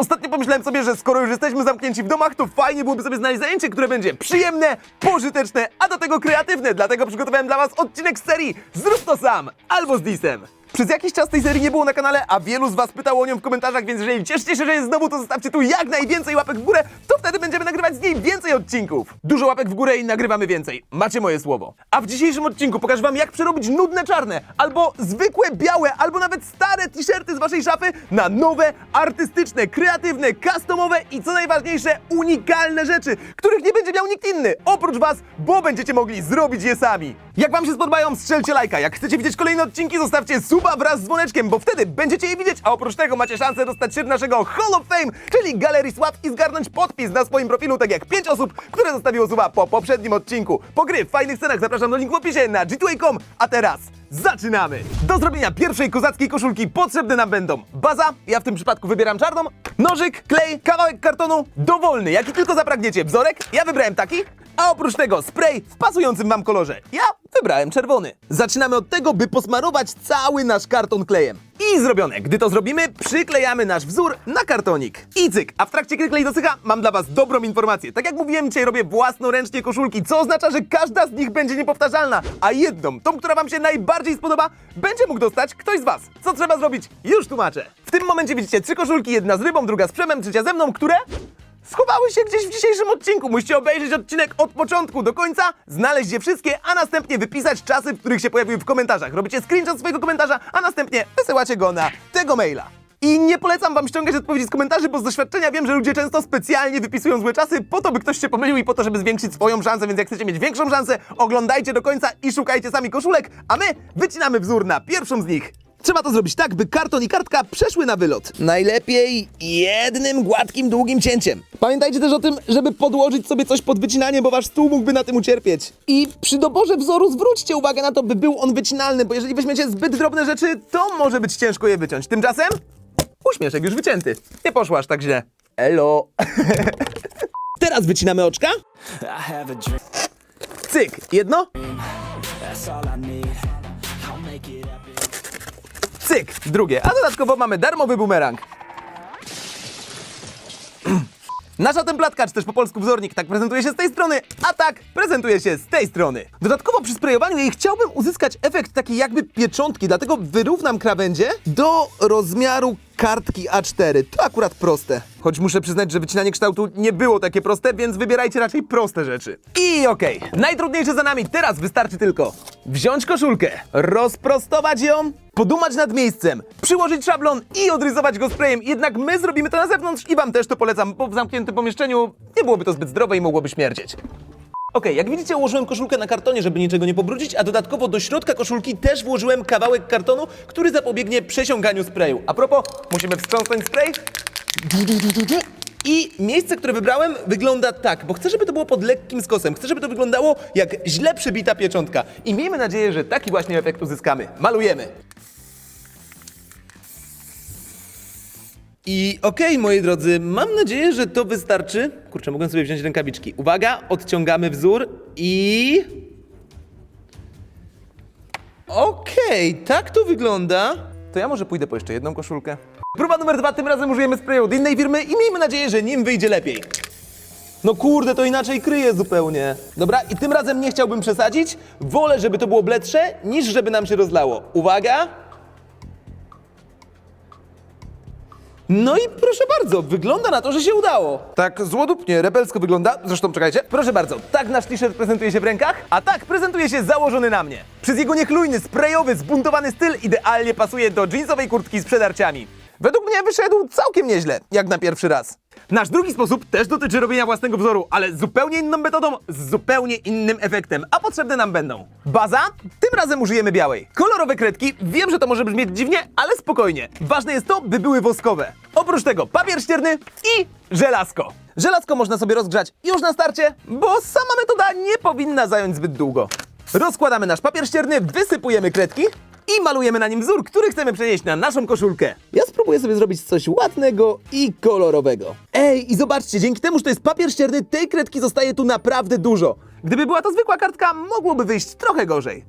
Ostatnio pomyślałem sobie, że skoro już jesteśmy zamknięci w domach, to fajnie byłoby sobie znaleźć zajęcie, które będzie przyjemne, pożyteczne, a do tego kreatywne. Dlatego przygotowałem dla Was odcinek z serii Zrób to sam albo z Disem. Przez jakiś czas tej serii nie było na kanale, a wielu z Was pytało o nią w komentarzach, więc jeżeli cieszycie się, że jest znowu, to zostawcie tu jak najwięcej łapek w górę, to wtedy będziemy nagrywać z niej więcej odcinków. Dużo łapek w górę i nagrywamy więcej. Macie moje słowo. A w dzisiejszym odcinku pokażę Wam, jak przerobić nudne czarne, albo zwykłe białe, albo nawet stare t-shirty z Waszej szafy na nowe, artystyczne, kreatywne, customowe i co najważniejsze, unikalne rzeczy, których nie będzie miał nikt inny, oprócz Was, bo będziecie mogli zrobić je sami. Jak Wam się spodobają, strzelcie lajka. Jak chcecie widzieć kolejne odcinki, zostawcie suba wraz z dzwoneczkiem, bo wtedy będziecie je widzieć, a oprócz tego macie szansę dostać się do naszego Hall of Fame, czyli Galerii Sław i zgarnąć podpis na swoim profilu, tak jak 5 osób, które zostawiło suba po poprzednim odcinku. Po gry w fajnych scenach zapraszam do linku w opisie na g2a.com, a teraz zaczynamy! Do zrobienia pierwszej kozackiej koszulki potrzebne nam będą baza, ja w tym przypadku wybieram czarną, nożyk, klej, kawałek kartonu, dowolny, jaki tylko zapragniecie wzorek, ja wybrałem taki, a oprócz tego spray w pasującym wam kolorze. Ja wybrałem czerwony. Zaczynamy od tego, by posmarować cały nasz karton klejem. I zrobione. Gdy to zrobimy, przyklejamy nasz wzór na kartonik. I cyk. A w trakcie, kiedy klej dosycha, mam dla was dobrą informację. Tak jak mówiłem, dzisiaj robię własnoręcznie koszulki, co oznacza, że każda z nich będzie niepowtarzalna. A jedną, tą, która wam się najbardziej spodoba, będzie mógł dostać ktoś z was. Co trzeba zrobić? Już tłumaczę. W tym momencie widzicie trzy koszulki, jedna z rybą, druga z przemem, trzecia ze mną, które schowały się gdzieś w dzisiejszym odcinku. Musicie obejrzeć odcinek od początku do końca, znaleźć je wszystkie, a następnie wypisać czasy, w których się pojawiły w komentarzach. Robicie screenshot swojego komentarza, a następnie wysyłacie go na tego maila. I nie polecam wam ściągać odpowiedzi z komentarzy, bo z doświadczenia wiem, że ludzie często specjalnie wypisują złe czasy po to, by ktoś się pomylił i po to, żeby zwiększyć swoją szansę, więc jak chcecie mieć większą szansę, oglądajcie do końca i szukajcie sami koszulek, a my wycinamy wzór na pierwszą z nich. Trzeba to zrobić tak, by karton i kartka przeszły na wylot. Najlepiej jednym gładkim, długim cięciem. Pamiętajcie też o tym, żeby podłożyć sobie coś pod wycinanie, bo wasz stół mógłby na tym ucierpieć. I przy doborze wzoru zwróćcie uwagę na to, by był on wycinalny, bo jeżeli weźmiecie zbyt drobne rzeczy, to może być ciężko je wyciąć. Tymczasem uśmieszek już wycięty. Nie poszło aż tak źle. Elo. Teraz wycinamy oczka. Cyk. Jedno. Cyk, drugie. A dodatkowo mamy darmowy bumerang. Nasza templatka, czy też po polsku wzornik, tak prezentuje się z tej strony, a tak prezentuje się z tej strony. Dodatkowo przy sprayowaniu jej chciałbym uzyskać efekt takiej jakby pieczątki, dlatego wyrównam krawędzie do rozmiaru kartki A4. To akurat proste. Choć muszę przyznać, że wycinanie kształtu nie było takie proste, więc wybierajcie raczej proste rzeczy. I okej, najtrudniejsze za nami. Teraz wystarczy tylko wziąć koszulkę, rozprostować ją, podumać nad miejscem, przyłożyć szablon i odrysować go sprayem. Jednak my zrobimy to na zewnątrz i wam też to polecam, bo w zamkniętym pomieszczeniu nie byłoby to zbyt zdrowe i mogłoby śmierdzieć. Okej, jak widzicie, ułożyłem koszulkę na kartonie, żeby niczego nie pobrudzić, a dodatkowo do środka koszulki też włożyłem kawałek kartonu, który zapobiegnie przesiąganiu sprayu. A propos, musimy wstrząsnąć spray. I miejsce, które wybrałem, wygląda tak, bo chcę, żeby to było pod lekkim skosem. Chcę, żeby to wyglądało jak źle przybita pieczątka. I miejmy nadzieję, że taki właśnie efekt uzyskamy. Malujemy. I okej, moi drodzy, mam nadzieję, że to wystarczy. Kurczę, mogę sobie wziąć rękawiczki. Uwaga, odciągamy wzór i... Okej, tak to wygląda. To ja może pójdę po jeszcze jedną koszulkę. Próba numer dwa, tym razem użyjemy sprayu od innej firmy i miejmy nadzieję, że nim wyjdzie lepiej. No kurde, to inaczej kryje zupełnie. Dobra, i tym razem nie chciałbym przesadzić. Wolę, żeby to było bledsze, niż żeby nam się rozlało. Uwaga! No i proszę bardzo, wygląda na to, że się udało. Tak złodupnie, rebelsko wygląda. Zresztą czekajcie. Proszę bardzo, tak nasz t-shirt prezentuje się w rękach, a tak prezentuje się założony na mnie. Przez jego niechlujny, sprayowy, zbuntowany styl idealnie pasuje do jeansowej kurtki z przedarciami. Według mnie wyszedł całkiem nieźle, jak na pierwszy raz. Nasz drugi sposób też dotyczy robienia własnego wzoru, ale zupełnie inną metodą, z zupełnie innym efektem, a potrzebne nam będą. Baza? Tym razem użyjemy białej. Kolorowe kredki, wiem, że to może brzmieć dziwnie, ale spokojnie. Ważne jest to, by były woskowe. Oprócz tego papier ścierny i żelazko. Żelazko można sobie rozgrzać już na starcie, bo sama metoda nie powinna zająć zbyt długo. Rozkładamy nasz papier ścierny, wysypujemy kredki i malujemy na nim wzór, który chcemy przenieść na naszą koszulkę. Ja spróbuję sobie zrobić coś ładnego i kolorowego. Ej, i zobaczcie, dzięki temu, że to jest papier ścierny, tej kredki zostaje tu naprawdę dużo. Gdyby była to zwykła kartka, mogłoby wyjść trochę gorzej.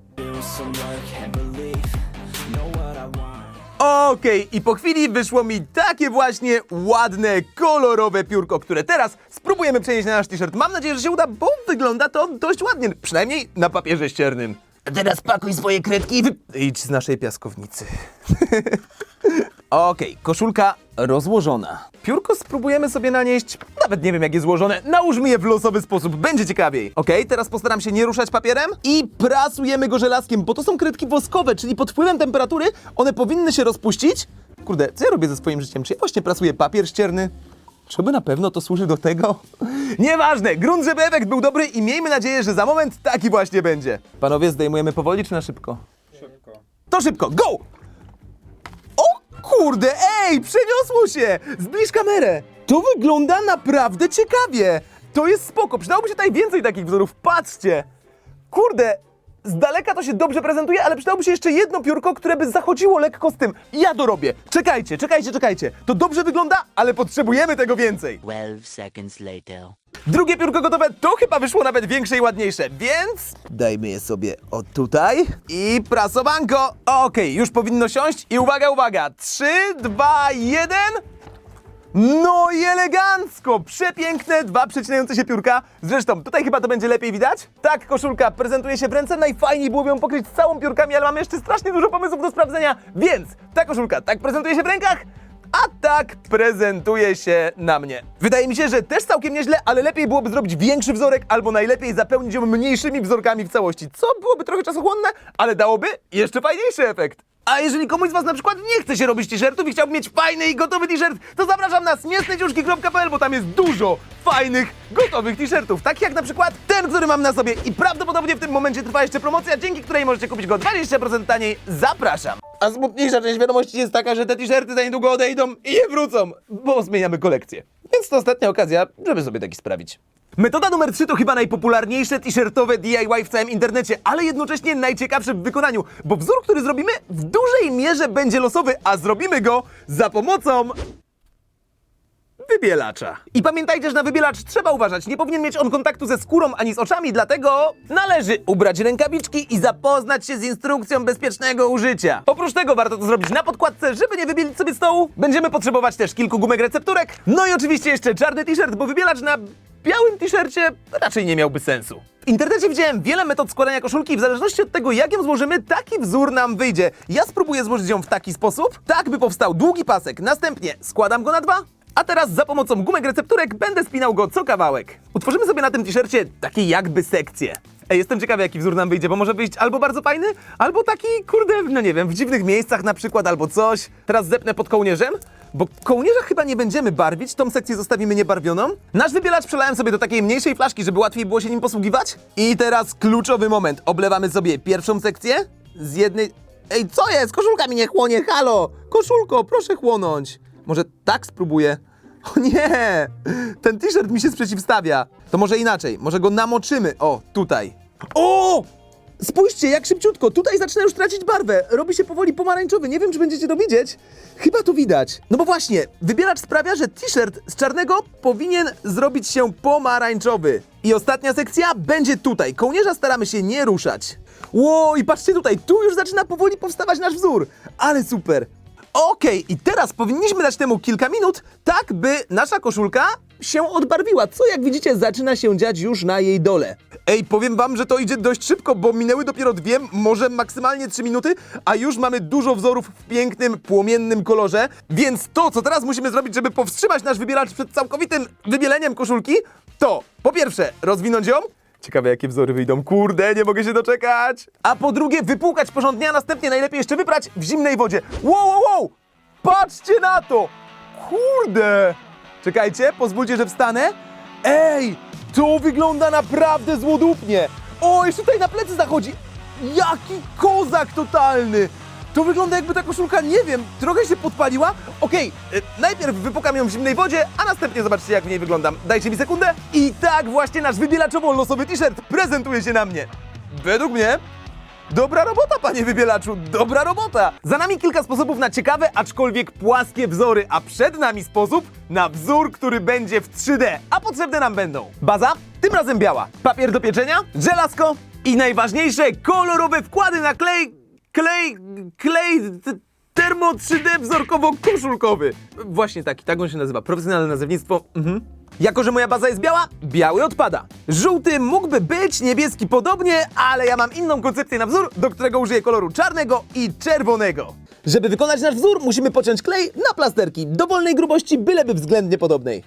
Okej, i po chwili wyszło mi takie właśnie ładne, kolorowe piórko, które teraz spróbujemy przenieść na nasz t-shirt. Mam nadzieję, że się uda, bo wygląda to dość ładnie, przynajmniej na papierze ściernym. A teraz pakuj swoje kredki i wy... Idź z naszej piaskownicy. Okej, koszulka rozłożona. Piórko spróbujemy sobie nanieść, nawet nie wiem jak jest złożone, nałóżmy je w losowy sposób, będzie ciekawiej. Okej, teraz postaram się nie ruszać papierem i prasujemy go żelazkiem, bo to są kredki woskowe, czyli pod wpływem temperatury one powinny się rozpuścić. Kurde, co ja robię ze swoim życiem? Czy ja właśnie prasuję papier ścierny? Czy by na pewno to służy do tego? Nieważne, grunt, żeby efekt był dobry i miejmy nadzieję, że za moment taki właśnie będzie. Panowie, zdejmujemy powoli czy na szybko? Szybko. To szybko, go! Kurde, ej, przeniosło się! Zbliż kamerę! To wygląda naprawdę ciekawie! To jest spoko, przydałoby się tutaj więcej takich wzorów, patrzcie! Kurde, z daleka to się dobrze prezentuje, ale przydałoby się jeszcze jedno piórko, które by zachodziło lekko z tym. Ja to robię. Czekajcie, czekajcie, czekajcie. To dobrze wygląda, ale potrzebujemy tego więcej. 12 seconds later. Drugie piórko gotowe, to chyba wyszło nawet większe i ładniejsze, więc dajmy je sobie o tutaj i prasowanko. Okej, już powinno siąść i uwaga, uwaga, 3, 2, 1... No i elegancko! Przepiękne, dwa przecinające się piórka. Zresztą, tutaj chyba to będzie lepiej widać. Tak, koszulka prezentuje się w ręce. Najfajniej byłoby ją pokryć całą piórkami, ale mam jeszcze strasznie dużo pomysłów do sprawdzenia. Więc ta koszulka tak prezentuje się w rękach, a tak prezentuje się na mnie. Wydaje mi się, że też całkiem nieźle, ale lepiej byłoby zrobić większy wzorek, albo najlepiej zapełnić ją mniejszymi wzorkami w całości, co byłoby trochę czasochłonne, ale dałoby jeszcze fajniejszy efekt. A jeżeli komuś z Was na przykład nie chce się robić t-shirtów i chciałby mieć fajny i gotowy t-shirt, to zapraszam na śmieszneciuszki.pl, bo tam jest dużo fajnych, gotowych t-shirtów. Takich jak na przykład ten, który mam na sobie i prawdopodobnie w tym momencie trwa jeszcze promocja, dzięki której możecie kupić go 20% taniej. Zapraszam. A smutniejsza część wiadomości jest taka, że te t-shirty za niedługo odejdą i nie wrócą, bo zmieniamy kolekcję. Więc to ostatnia okazja, żeby sobie taki sprawić. Metoda numer 3 to chyba najpopularniejsze t-shirtowe DIY w całym internecie, ale jednocześnie najciekawsze w wykonaniu, bo wzór, który zrobimy, w dużej mierze będzie losowy, a zrobimy go za pomocą wybielacza. I pamiętajcie, że na wybielacz trzeba uważać. Nie powinien mieć on kontaktu ze skórą ani z oczami, dlatego należy ubrać rękawiczki i zapoznać się z instrukcją bezpiecznego użycia. Oprócz tego warto to zrobić na podkładce, żeby nie wybielić sobie stołu. Będziemy potrzebować też kilku gumek recepturek. No i oczywiście jeszcze czarny t-shirt, bo wybielacz na białym t-shircie raczej nie miałby sensu. W internecie widziałem wiele metod składania koszulki i w zależności od tego, jak ją złożymy, taki wzór nam wyjdzie. Ja spróbuję złożyć ją w taki sposób, tak by powstał długi pasek. Następnie składam go na dwa, a teraz za pomocą gumek recepturek będę spinał go co kawałek. Utworzymy sobie na tym t-shircie takie jakby sekcje. Ej, jestem ciekawy, jaki wzór nam wyjdzie, bo może wyjść albo bardzo fajny, albo taki, kurde, no nie wiem, w dziwnych miejscach na przykład, albo coś. Teraz zepnę pod kołnierzem, bo kołnierza chyba nie będziemy barwić, tą sekcję zostawimy niebarwioną. Nasz wybielacz przelałem sobie do takiej mniejszej flaszki, żeby łatwiej było się nim posługiwać. I teraz kluczowy moment. Oblewamy sobie pierwszą sekcję z jednej... Ej, co jest? Koszulka mi nie chłonie, halo! Koszulko, proszę chłonąć. Może tak spróbuję? O nie! Ten t-shirt mi się sprzeciwstawia. To może inaczej, może go namoczymy. O, tutaj. O! Spójrzcie, jak szybciutko. Tutaj zaczyna już tracić barwę. Robi się powoli pomarańczowy. Nie wiem, czy będziecie to widzieć. Chyba to widać. No bo właśnie, wybieracz sprawia, że t-shirt z czarnego powinien zrobić się pomarańczowy. I ostatnia sekcja będzie tutaj. Kołnierza staramy się nie ruszać. Ło, i patrzcie tutaj, tu już zaczyna powoli powstawać nasz wzór. Ale super. Okej, i teraz powinniśmy dać temu kilka minut, tak by nasza koszulka się odbarwiła, co jak widzicie zaczyna się dziać już na jej dole. Ej, powiem wam, że to idzie dość szybko, bo minęły dopiero dwie, może maksymalnie trzy minuty, a już mamy dużo wzorów w pięknym, płomiennym kolorze, więc to, co teraz musimy zrobić, żeby powstrzymać nasz wybieracz przed całkowitym wybieleniem koszulki, to po pierwsze rozwinąć ją, Ciekawe, jakie wzory wyjdą. Kurde, nie mogę się doczekać. A po drugie, wypłukać porządnie, a następnie najlepiej jeszcze wyprać w zimnej wodzie. Wow, wow, wow! Patrzcie na to! Kurde! Czekajcie, pozwólcie, że wstanę. Ej, to wygląda naprawdę złodupnie. O, jeszcze tutaj na plecy zachodzi. Jaki kozak totalny! To wygląda jakby ta koszulka, nie wiem, trochę się podpaliła. Okej, y, najpierw wypukam ją w zimnej wodzie, a następnie zobaczcie jak w niej wyglądam. Dajcie mi sekundę. I tak właśnie nasz wybielaczowo-losowy t-shirt prezentuje się na mnie. Według mnie Dobra robota, panie wybielaczu, dobra robota! Za nami kilka sposobów na ciekawe, aczkolwiek płaskie wzory, a przed nami sposób na wzór, który będzie w 3D, a potrzebne nam będą baza, tym razem biała, papier do pieczenia, żelazko i najważniejsze, kolorowe wkłady na klej, klej, klej, Termo 3D wzorkowo-koszulkowy. Właśnie taki, tak on się nazywa. Profesjonalne nazewnictwo. Mhm. Jako, że moja baza jest biała, biały odpada. Żółty mógłby być, niebieski podobnie, ale ja mam inną koncepcję na wzór, do którego użyję koloru czarnego i czerwonego. Żeby wykonać nasz wzór, musimy pociąć klej na plasterki dowolnej grubości, byleby względnie podobnej.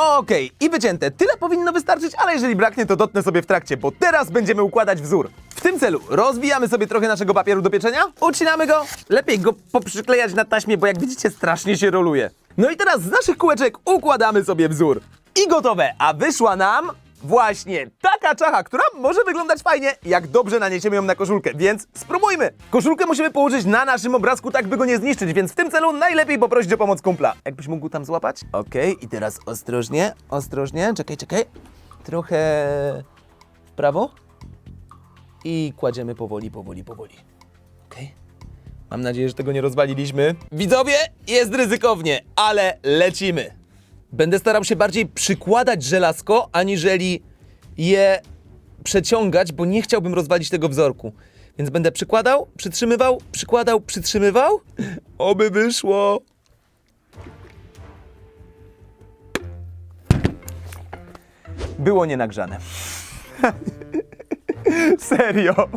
Okej, i wycięte. Tyle powinno wystarczyć, ale jeżeli braknie, to dotnę sobie w trakcie, bo teraz będziemy układać wzór. W tym celu rozwijamy sobie trochę naszego papieru do pieczenia, ucinamy go, lepiej go poprzyklejać na taśmie, bo jak widzicie strasznie się roluje. No i teraz z naszych kółeczek układamy sobie wzór. I gotowe, a wyszła nam właśnie taka czacha, która może wyglądać fajnie, jak dobrze naniesiemy ją na koszulkę, więc spróbujmy. Koszulkę musimy położyć na naszym obrazku, tak by go nie zniszczyć, więc w tym celu najlepiej poprosić o pomoc kumpla. Jakbyś mógł tam złapać? Okej, i teraz ostrożnie, ostrożnie, czekaj, czekaj. Trochę w prawo i kładziemy powoli, powoli, powoli. Okej. Mam nadzieję, że tego nie rozwaliliśmy. Widzowie, jest ryzykownie, ale lecimy. Będę starał się bardziej przykładać żelazko, aniżeli je przeciągać, bo nie chciałbym rozwalić tego wzorku. Więc będę przykładał, przytrzymywał, przykładał, przytrzymywał. Oby wyszło. Było nienagrzane. Serio.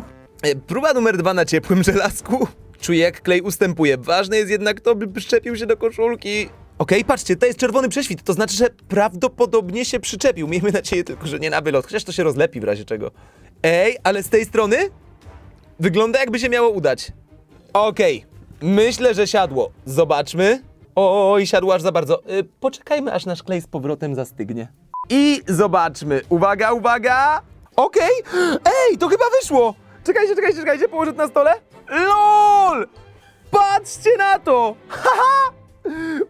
E, Próba numer dwa na ciepłym żelazku. Czuję jak klej ustępuje. Ważne jest jednak to, by przyczepił się do koszulki. Okej, patrzcie, to jest czerwony prześwit. To znaczy, że prawdopodobnie się przyczepił. Miejmy nadzieję tylko, że nie na wylot. Chociaż to się rozlepi w razie czego. Ej, ale z tej strony wygląda jakby się miało udać. Okej, myślę, że siadło. Zobaczmy. Oj, siadło aż za bardzo. Y, poczekajmy, aż nasz klej z powrotem zastygnie. I zobaczmy. Uwaga, uwaga! Okej! Ej, to chyba wyszło! Czekajcie, czekajcie, czekajcie, położę na stole. LOL! Patrzcie na to! Haha!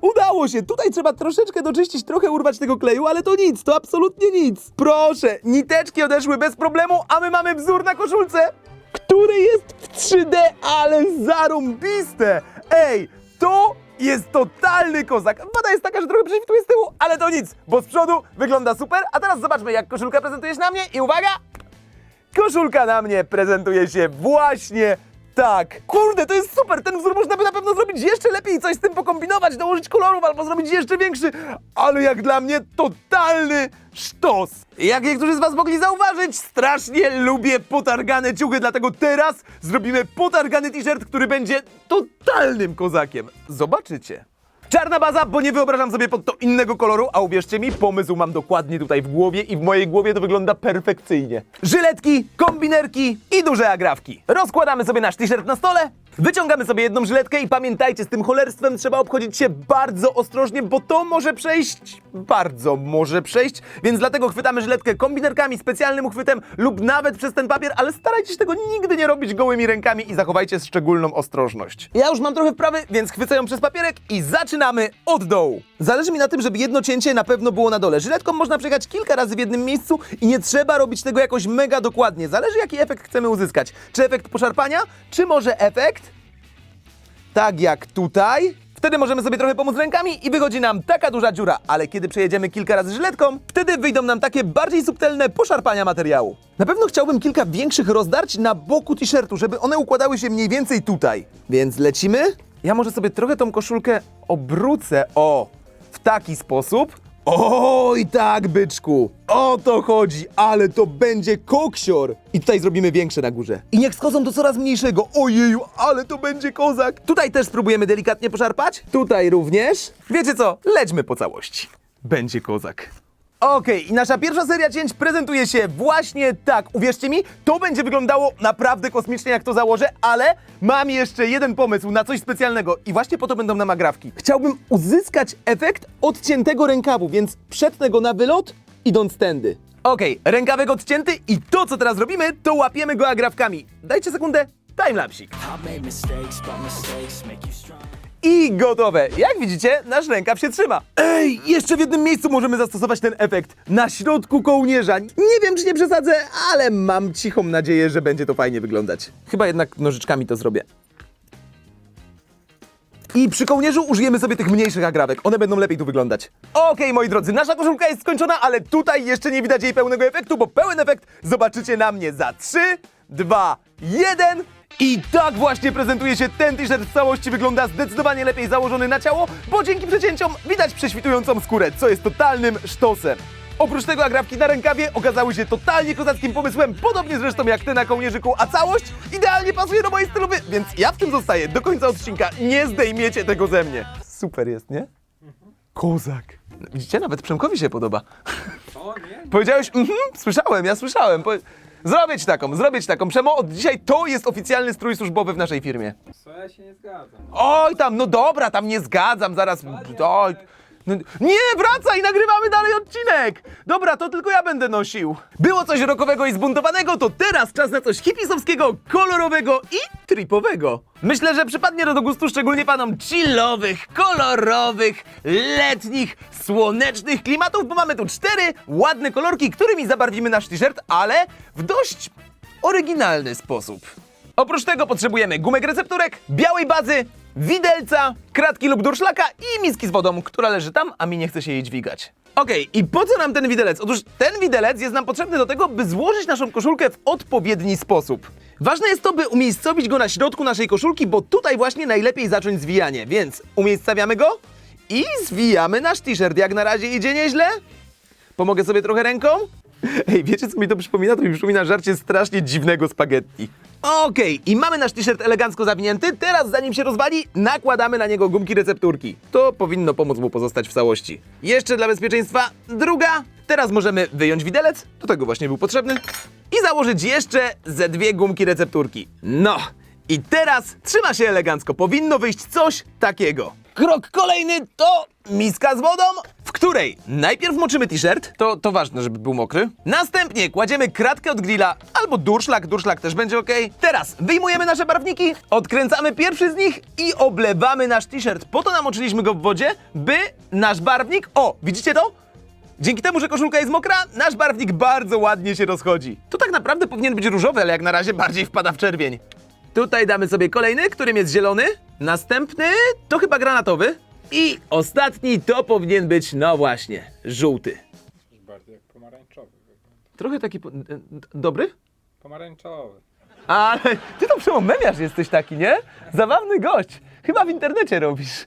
Udało się! Tutaj trzeba troszeczkę doczyścić, trochę urwać tego kleju, ale to nic, to absolutnie nic. Proszę, niteczki odeszły bez problemu, a my mamy wzór na koszulce, który jest w 3D, ale zarąbiste! Ej, to jest totalny kozak. Wada jest taka, że trochę prześwituje z tyłu, ale to nic, bo z przodu wygląda super. A teraz zobaczmy, jak koszulka prezentuje się na mnie i uwaga! Koszulka na mnie prezentuje się właśnie tak. Kurde, to jest super! Ten wzór można by na pewno zrobić jeszcze lepiej, coś z tym pokombinować, dołożyć kolorów albo zrobić jeszcze większy. Ale jak dla mnie totalny sztos. Jak niektórzy z was mogli zauważyć, strasznie lubię potargane ciuchy, dlatego teraz zrobimy potargany t-shirt, który będzie totalnym kozakiem. Zobaczycie. Czarna baza, bo nie wyobrażam sobie pod to innego koloru, a uwierzcie mi, pomysł mam dokładnie tutaj w głowie i w mojej głowie to wygląda perfekcyjnie. Żyletki, kombinerki i duże agrawki. Rozkładamy sobie nasz t-shirt na stole, wyciągamy sobie jedną żyletkę i pamiętajcie, z tym cholerstwem trzeba obchodzić się bardzo ostrożnie, bo to może przejść, bardzo może przejść, więc dlatego chwytamy żyletkę kombinerkami, specjalnym uchwytem lub nawet przez ten papier, ale starajcie się tego nigdy nie robić gołymi rękami i zachowajcie szczególną ostrożność. Ja już mam trochę wprawy, więc chwycę ją przez papierek i zaczynamy od dołu. Zależy mi na tym, żeby jedno cięcie na pewno było na dole. Żyletką można przejechać kilka razy w jednym miejscu i nie trzeba robić tego jakoś mega dokładnie. Zależy jaki efekt chcemy uzyskać. Czy efekt poszarpania, czy może efekt tak jak tutaj. Wtedy możemy sobie trochę pomóc rękami i wychodzi nam taka duża dziura, ale kiedy przejedziemy kilka razy żyletką, wtedy wyjdą nam takie bardziej subtelne poszarpania materiału. Na pewno chciałbym kilka większych rozdarć na boku t-shirtu, żeby one układały się mniej więcej tutaj. Więc lecimy. Ja może sobie trochę tą koszulkę obrócę, o, w taki sposób. Oj tak, byczku! O to chodzi, ale to będzie koksior! I tutaj zrobimy większe na górze. I niech schodzą do coraz mniejszego. Ojeju, ale to będzie kozak! Tutaj też spróbujemy delikatnie poszarpać. Tutaj również. Wiecie co? Lećmy po całości. Będzie kozak. Okej, i nasza pierwsza seria cięć prezentuje się właśnie tak. Uwierzcie mi, to będzie wyglądało naprawdę kosmicznie, jak to założę, ale mam jeszcze jeden pomysł na coś specjalnego i właśnie po to będą nam agrawki. Chciałbym uzyskać efekt odciętego rękawu, więc przetnę go na wylot, idąc tędy. Okej, rękawek odcięty i to, co teraz robimy, to łapiemy go agrawkami. Dajcie sekundę, timelapsik. I've made mistakes, but mistakes make you strong. I gotowe. Jak widzicie, nasz rękaw się trzyma. Ej, jeszcze w jednym miejscu możemy zastosować ten efekt. Na środku kołnierza. Nie wiem, czy nie przesadzę, ale mam cichą nadzieję, że będzie to fajnie wyglądać. Chyba jednak nożyczkami to zrobię. I przy kołnierzu użyjemy sobie tych mniejszych agrawek. One będą lepiej tu wyglądać. Okej, moi drodzy, nasza koszulka jest skończona, ale tutaj jeszcze nie widać jej pełnego efektu, bo pełen efekt zobaczycie na mnie za 3, 2, 1. I tak właśnie prezentuje się ten t-shirt w całości. Wygląda zdecydowanie lepiej założony na ciało, bo dzięki przecięciom widać prześwitującą skórę, co jest totalnym sztosem. Oprócz tego agrawki na rękawie okazały się totalnie kozackim pomysłem, podobnie zresztą jak te na kołnierzyku, a całość idealnie pasuje do mojej stylowy, więc ja w tym zostaję do końca odcinka. Nie zdejmiecie tego ze mnie. Super jest, nie? Kozak. Widzicie, nawet Przemkowi się podoba. O nie, Powiedziałeś, mhm, słyszałem, ja słyszałem. Po... Zrobię ci taką, zrobię ci taką. Przemo, od dzisiaj to jest oficjalny strój służbowy w naszej firmie. co ja się nie zgadzam. Oj tam, no dobra, tam nie zgadzam, zaraz. Oj. No, nie, wracaj, nagrywamy dalej odcinek! Dobra, to tylko ja będę nosił. Było coś rokowego i zbuntowanego, to teraz czas na coś hipisowskiego, kolorowego i tripowego. Myślę, że przypadnie to do gustu szczególnie panom chillowych, kolorowych, letnich, słonecznych klimatów, bo mamy tu cztery ładne kolorki, którymi zabarwimy nasz t-shirt, ale w dość oryginalny sposób. Oprócz tego potrzebujemy gumek recepturek, białej bazy, widelca, kratki lub durszlaka i miski z wodą, która leży tam, a mi nie chce się jej dźwigać. Okej, i po co nam ten widelec? Otóż ten widelec jest nam potrzebny do tego, by złożyć naszą koszulkę w odpowiedni sposób. Ważne jest to, by umiejscowić go na środku naszej koszulki, bo tutaj właśnie najlepiej zacząć zwijanie, więc umiejscawiamy go i zwijamy nasz t-shirt. Jak na razie idzie nieźle. Pomogę sobie trochę ręką? Ej, wiecie co mi to przypomina? To mi przypomina żarcie strasznie dziwnego spaghetti. Okej, i mamy nasz t-shirt elegancko zawinięty. Teraz, zanim się rozwali, nakładamy na niego gumki recepturki. To powinno pomóc mu pozostać w całości. Jeszcze dla bezpieczeństwa druga. Teraz możemy wyjąć widelec, do tego właśnie był potrzebny, i założyć jeszcze ze dwie gumki recepturki. No, i teraz trzyma się elegancko. Powinno wyjść coś takiego. Krok kolejny to miska z wodą, w której najpierw moczymy t-shirt, to, to ważne, żeby był mokry. Następnie kładziemy kratkę od grilla albo durszlak, durszlak też będzie ok. Teraz wyjmujemy nasze barwniki, odkręcamy pierwszy z nich i oblewamy nasz t-shirt. Po to namoczyliśmy go w wodzie, by nasz barwnik, o, widzicie to? Dzięki temu, że koszulka jest mokra, nasz barwnik bardzo ładnie się rozchodzi. To tak naprawdę powinien być różowy, ale jak na razie bardziej wpada w czerwień. Tutaj damy sobie kolejny, którym jest zielony. Następny to chyba granatowy. I ostatni to powinien być, no właśnie, żółty. Bardziej jak pomarańczowy wygląda. Trochę taki... po- e, d- Dobry? Pomarańczowy. Ale ty to przemomemiarz jesteś taki, nie? Zabawny gość. Chyba w internecie robisz.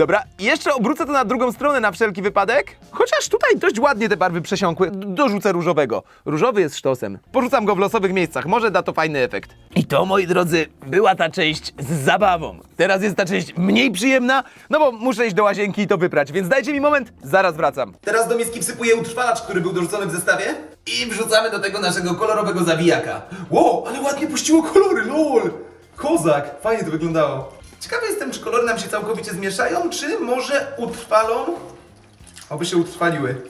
Dobra, jeszcze obrócę to na drugą stronę na wszelki wypadek. Chociaż tutaj dość ładnie te barwy przesiąkły. Dorzucę różowego. Różowy jest sztosem. Porzucam go w losowych miejscach. Może da to fajny efekt. I to, moi drodzy, była ta część z zabawą. Teraz jest ta część mniej przyjemna, no bo muszę iść do łazienki i to wyprać, więc dajcie mi moment, zaraz wracam. Teraz do miski wsypuję utrwalacz, który był dorzucony w zestawie i wrzucamy do tego naszego kolorowego zawijaka. Wow, ale ładnie puściło kolory, lol! Kozak, fajnie to wyglądało. Ciekawy jestem, czy kolory nam się całkowicie zmieszają, czy może utrwalą? Oby się utrwaliły.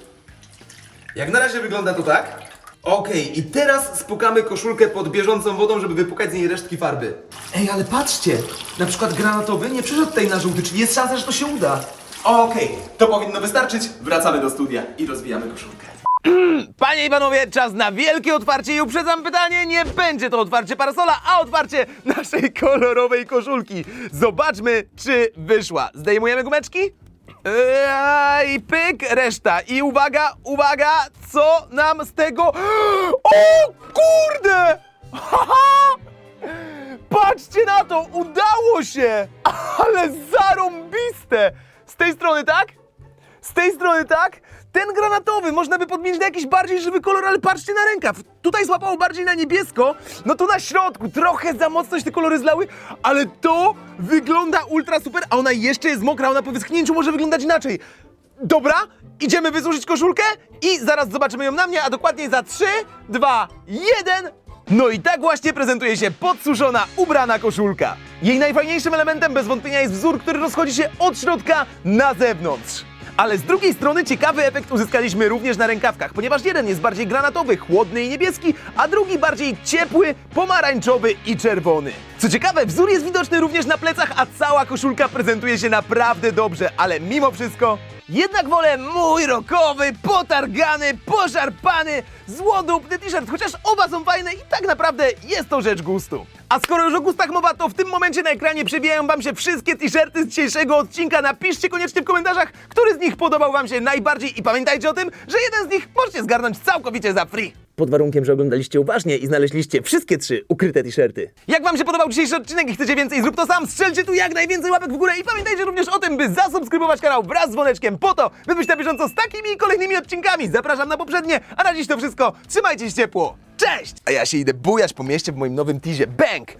Jak na razie wygląda to tak. Okej, i teraz spukamy koszulkę pod bieżącą wodą, żeby wypukać z niej resztki farby. Ej, ale patrzcie! Na przykład granatowy nie przeszedł tutaj na żółty, czyli jest szansa, że to się uda. Okej, to powinno wystarczyć. Wracamy do studia i rozwijamy koszulkę. Panie i panowie, czas na wielkie otwarcie i uprzedzam pytanie, nie będzie to otwarcie parasola, a otwarcie naszej kolorowej koszulki. Zobaczmy, czy wyszła. Zdejmujemy gumeczki? Eee, I pyk, reszta. I uwaga, uwaga, co nam z tego... O kurde! Haha! Patrzcie na to, udało się! Ale zarąbiste! Z tej strony tak? Z tej strony tak? Ten granatowy można by podmienić na jakiś bardziej żywy kolor, ale patrzcie na rękaw. Tutaj złapało bardziej na niebiesko, no to na środku trochę za mocno się te kolory zlały, ale to wygląda ultra super, a ona jeszcze jest mokra, ona po wyschnięciu może wyglądać inaczej. Dobra, idziemy wysuszyć koszulkę i zaraz zobaczymy ją na mnie, a dokładniej za 3, 2, 1. No i tak właśnie prezentuje się podsuszona, ubrana koszulka. Jej najfajniejszym elementem bez wątpienia jest wzór, który rozchodzi się od środka na zewnątrz. Ale z drugiej strony ciekawy efekt uzyskaliśmy również na rękawkach, ponieważ jeden jest bardziej granatowy, chłodny i niebieski, a drugi bardziej ciepły, pomarańczowy i czerwony. Co ciekawe, wzór jest widoczny również na plecach, a cała koszulka prezentuje się naprawdę dobrze, ale mimo wszystko jednak wolę mój rokowy, potargany, poszarpany, złodupny t-shirt, chociaż oba są fajne i tak naprawdę jest to rzecz gustu. A skoro już o gustach mowa, to w tym momencie na ekranie przewijają wam się wszystkie t-shirty z dzisiejszego odcinka. Napiszcie koniecznie w komentarzach, który z nich podobał wam się najbardziej i pamiętajcie o tym, że jeden z nich możecie zgarnąć całkowicie za free. Pod warunkiem, że oglądaliście uważnie i znaleźliście wszystkie trzy ukryte t-shirty. Jak wam się podobał dzisiejszy odcinek i chcecie więcej, zrób to sam, strzelcie tu jak najwięcej łapek w górę i pamiętajcie również o tym, by zasubskrybować kanał wraz z dzwoneczkiem po to, by być na bieżąco z takimi i kolejnymi odcinkami. Zapraszam na poprzednie, a na dziś to wszystko. Trzymajcie się ciepło. Cześć! A ja się idę bujać po mieście w moim nowym teasie Bank.